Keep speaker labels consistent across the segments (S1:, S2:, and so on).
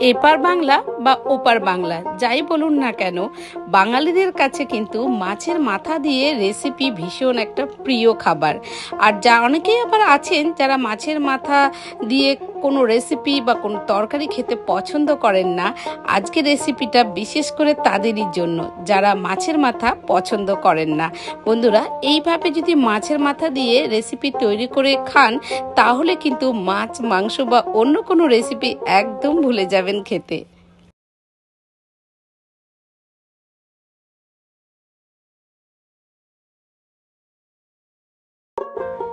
S1: এপার বাংলা বা ওপার বাংলা, যাই বলুন না কেন, বাঙালিদের কাছে কিন্তু মাছের মাথা দিয়ে রেসিপি ভীষণ একটা প্রিয় খাবার। আর যা অনেকেই আবার আছেন যারা মাছের মাথা দিয়ে কোনো রেসিপি বা কোনো তরকারি খেতে পছন্দ করেন না আজকে রেসিপিটা বিশেষ করে তাদেরই জন্য, যারা মাছের মাথা পছন্দ করেন না। বন্ধুরা, এইভাবে যদি মাছের মাথা দিয়ে রেসিপি তৈরি করে খান, তাহলে কিন্তু মাছ, মাংস বা অন্য কোনো রেসিপি একদম ভুলে যাবেন খেতে।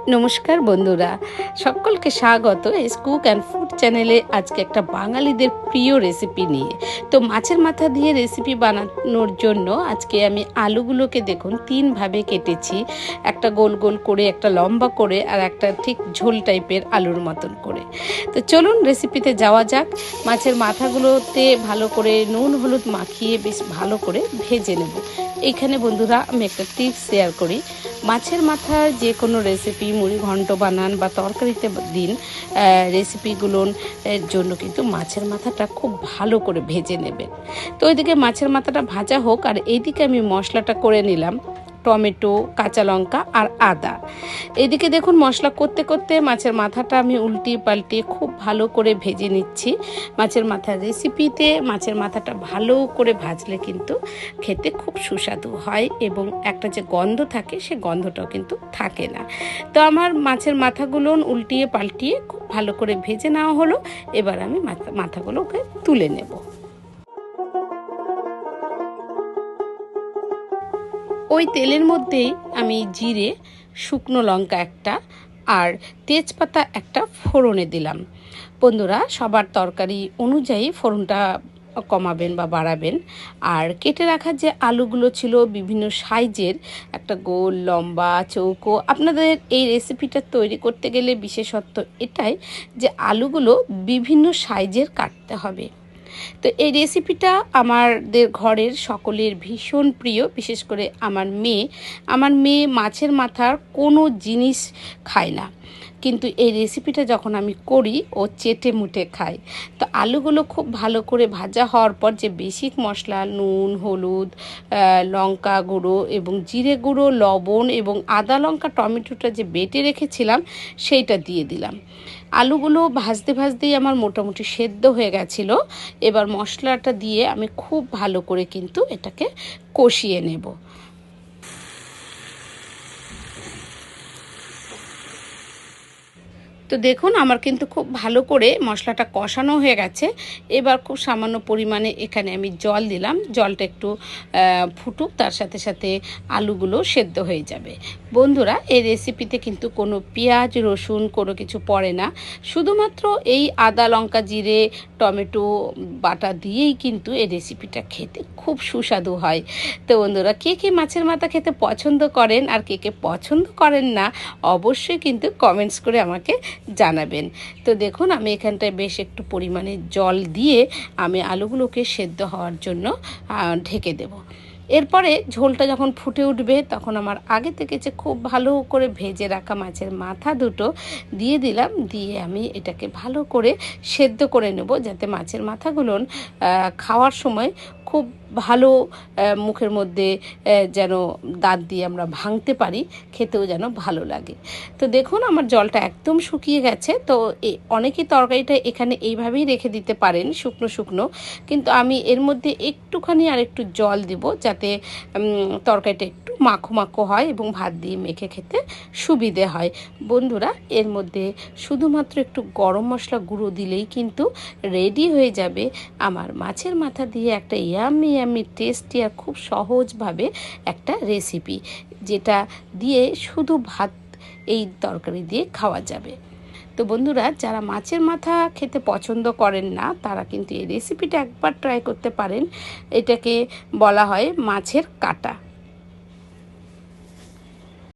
S1: নমস্কার বন্ধুরা, সকলকে স্বাগত এস কুক অ্যান্ড ফুড চ্যানেলে আজকে একটা বাঙালিদের প্রিয় রেসিপি নিয়ে। তো মাছের মাথা দিয়ে রেসিপি বানানোর জন্য আজকে আমি আলুগুলোকে দেখুন, তিনভাবে কেটেছি। একটা গোল গোল করে, একটা লম্বা করে আর একটা ঠিক ঝোল টাইপের আলুর মতন করে। তো চলুন রেসিপিতে যাওয়া যাক। মাছের মাথাগুলোতে ভালো করে নুন, হলুদ মাখিয়ে বেশ ভালো করে ভেজে নেব। এইখানে বন্ধুরা আমি একটা টিপস শেয়ার করি। মাছের মাথার যে কোনো রেসিপি মুড়ি ঘন্ট বানান বা তরকারিতে দিন রেসিপিগুলোর জন্য কিন্তু মাছের মাথাটা খুব ভালো করে ভেজে নেবেন। তো ওইদিকে মাছের মাথাটা ভাজা হোক, আর এইদিকে আমি মশলাটা করে নিলাম। টমেটো, কাঁচা লঙ্কা আর আদা। এদিকে দেখুন মশলা করতে করতে মাছের মাথাটা আমি উল্টিয়ে পাল্টিয়ে খুব ভালো করে ভেজে নিচ্ছি। মাছের মাথার রেসিপিতে মাছের মাথাটা ভালো করে ভাজলে কিন্তু খেতে খুব সুস্বাদু হয় এবং একটা যে গন্ধ থাকে, সে গন্ধটাও কিন্তু থাকে না। তো আমার মাছের মাথাগুলো উল্টিয়ে পাল্টিয়ে খুব ভালো করে ভেজে নেওয়া হলো। এবার আমি মাথা, মাথাগুলোকে তুলে নেব। ওই তেলের মধ্যেই আমি জিরে, শুকনো লঙ্কা একটা আর তেজপাতা একটা ফোড়নে দিলাম। বন্ধুরা, সবার তরকারি অনুযায়ী ফোড়নটা কমাবেন বা বাড়াবেন। আর কেটে রাখার যে আলুগুলো ছিল বিভিন্ন সাইজের, একটা গোল, লম্বা, চৌকো, আপনাদের এই রেসিপিটা তৈরি করতে গেলে বিশেষত্ব এটাই যে আলুগুলো বিভিন্ন সাইজের কাটতে হবে। তো এই রেসিপিটা আমাদের ঘরের সকলের ভীষণ প্রিয়, বিশেষ করে আমার মেয়ে। আমার মেয়ে মাছের মাথার কোনো জিনিস খায় না। কিন্তু এই রেসিপিটা যখন আমি করি, ও চেটে মুটে খাই তো আলুগুলো খুব ভালো করে ভাজা হওয়ার পর যে বেসিক মশলা, নুন, হলুদ লঙ্কা গুঁড়ো এবং জিরে গুঁড়ো, লবণ এবং আদা লঙ্কা, টমেটোটা যে বেটে রেখেছিলাম, সেইটা দিয়ে দিলাম। আলুগুলো ভাজতে ভাজতেই আমার মোটামুটি সেদ্ধ হয়ে গেছিল। এবার মশলাটা দিয়ে আমি খুব ভালো করে কিন্তু এটাকে কষিয়ে নেব। তো দেখুন, আমার কিন্তু খুব ভালো করে মশলাটা কষানো হয়ে গেছে। এবার খুব সামান্য পরিমাণে এখানে আমি জল দিলাম। জলটা একটু ফুটুক, তার সাথে সাথে আলুগুলো সেদ্ধ হয়ে যাবে। বন্ধুরা, এই রেসিপিতে কিন্তু কোনো পেঁয়াজ, রসুন, কোনো কিছু পড়ে না। শুধুমাত্র এই আদা, লঙ্কা, জিরে, টমেটো, বাটা দিয়েই কিন্তু এই রেসিপিটা খেতে খুব সুস্বাদু হয়। তো বন্ধুরা, কে কে মাছের মাথা খেতে পছন্দ করেন আর কে কে পছন্দ করেন না, অবশ্যই কিন্তু কমেন্টস করে আমাকে জানাবেন। তো দেখুন, আমি এখানটায় বেশ একটু পরিমাণে জল দিয়ে আমি আলুগুলোকে সেদ্ধ হওয়ার জন্য ঢেকে দেবো। এরপরে ঝোলটা যখন ফুটে উঠবে, তখন আমার আগে থেকে যে খুব ভালো করে ভেজে রাখা মাছের মাথা দুটো দিয়ে দিলাম, দিয়ে আমি এটাকে ভালো করে সেদ্ধ করে নেব, যাতে মাছের মাথাগুলো খাওয়ার সময় খুব ভালো মুখের মধ্যে যেন দাঁত দিয়ে আমরা ভাঙতে পারি, খেতেও যেন ভালো লাগে। তো দেখুন, আমার জলটা একদম শুকিয়ে গেছে। তো অনেকেই তরকারিটা এখানে এইভাবেই রেখে দিতে পারেন, শুকনো শুকনো। কিন্তু আমি এর মধ্যে একটুখানি আর একটু জল দিব, যাতে তরকারিটা একটু মাখো মাখো হয় এবং ভাত দিয়ে মেখে খেতে সুবিধে হয়। বন্ধুরা, এর মধ্যে শুধুমাত্র একটু গরম মশলা গুঁড়ো দিলেই কিন্তু রেডি হয়ে যাবে। আমার মাছের মাথা দিয়ে একটা ইয়ামি ইয়ামি টেস্টি আর খুব সহজভাবে একটা রেসিপি যেটা দিয়ে শুধু ভাত এই তরকারি দিয়ে খাওয়া যাবে। তো বন্ধুরা, যারা মাছের মাথা খেতে পছন্দ করেন না, তারা কিন্তু এই রেসিপিটা একবার ট্রাই করতে পারেন। এটাকে বলা হয় মাছের কাটা।